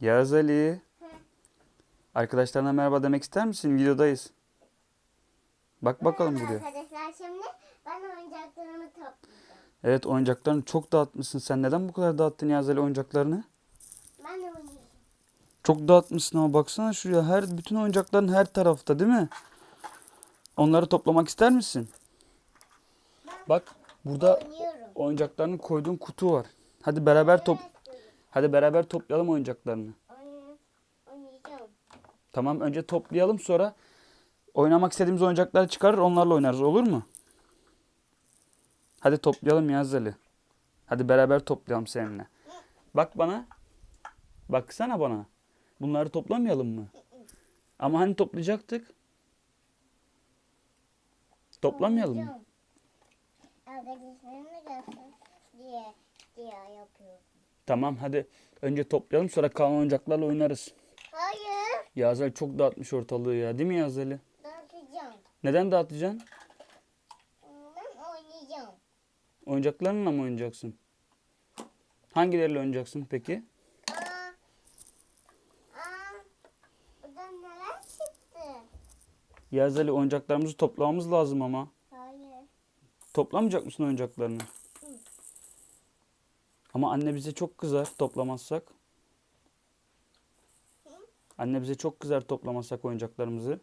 Yağız Ali. Arkadaşlarına merhaba demek ister misin? Videodayız. Bak bakalım Merhaba buraya. Arkadaşlar şimdi ben oyuncaklarımı toplayacağım. Evet oyuncaklarını çok dağıtmışsın. Sen neden bu kadar dağıttın Yağız Ali oyuncaklarını? Ben de oynayacağım. Çok dağıtmışsın ama baksana şuraya. Her bütün oyuncakların her tarafta değil mi? Onları toplamak ister misin? Bak burada Oynuyorum. oyuncaklarını koyduğun kutu var. Hadi beraber top Hadi beraber toplayalım oyuncaklarını. oyn- Oynayacağım. Tamam önce toplayalım sonra oynamak istediğimiz oyuncakları çıkarır onlarla oynarız olur mu? Hadi toplayalım Yağız Ali. Hadi beraber toplayalım seninle. Bak bana. Baksana bana. Bunları toplamayalım mı? Ama hani toplayacaktık? Toplamayalım mı? Tamam hadi önce toplayalım sonra kalan oyuncaklarla oynarız. Hayır. Yağız Ali çok dağıtmış ortalığı ya değil mi Yağız Ali? Dağıtacağım. Neden dağıtacaksın? Ben oynayacağım. Oyuncaklarınla mı oynayacaksın? Hangileriyle oynayacaksın peki? Aa, aa, burada neler çıktı? Yağız Ali oyuncaklarımızı toplamamız lazım ama. Hayır. Toplamayacak mısın oyuncaklarını? Ama anne bize çok kızar toplamazsak. Anne bize çok kızar toplamazsak oyuncaklarımızı.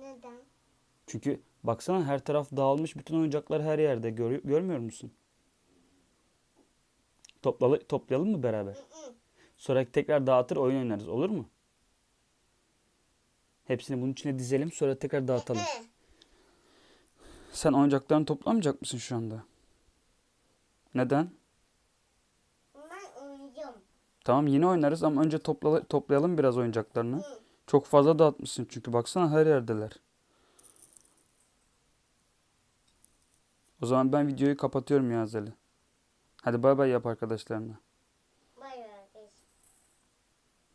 Neden? Çünkü baksana her taraf dağılmış bütün oyuncaklar her yerde. Gör, görmüyor musun? Toplalı, toplayalım mı beraber? Sonra tekrar dağıtır oyun oynarız olur mu? Hepsini bunun içine dizelim sonra tekrar dağıtalım. Sen oyuncaklarını toplamayacak mısın şu anda? Neden? Ben oynayacağım. Tamam yine oynarız ama önce topla, toplayalım biraz oyuncaklarını. Çok fazla dağıtmışsın çünkü baksana her yerdeler. O zaman ben videoyu kapatıyorum Ali. Hadi bay bay yap arkadaşlarına.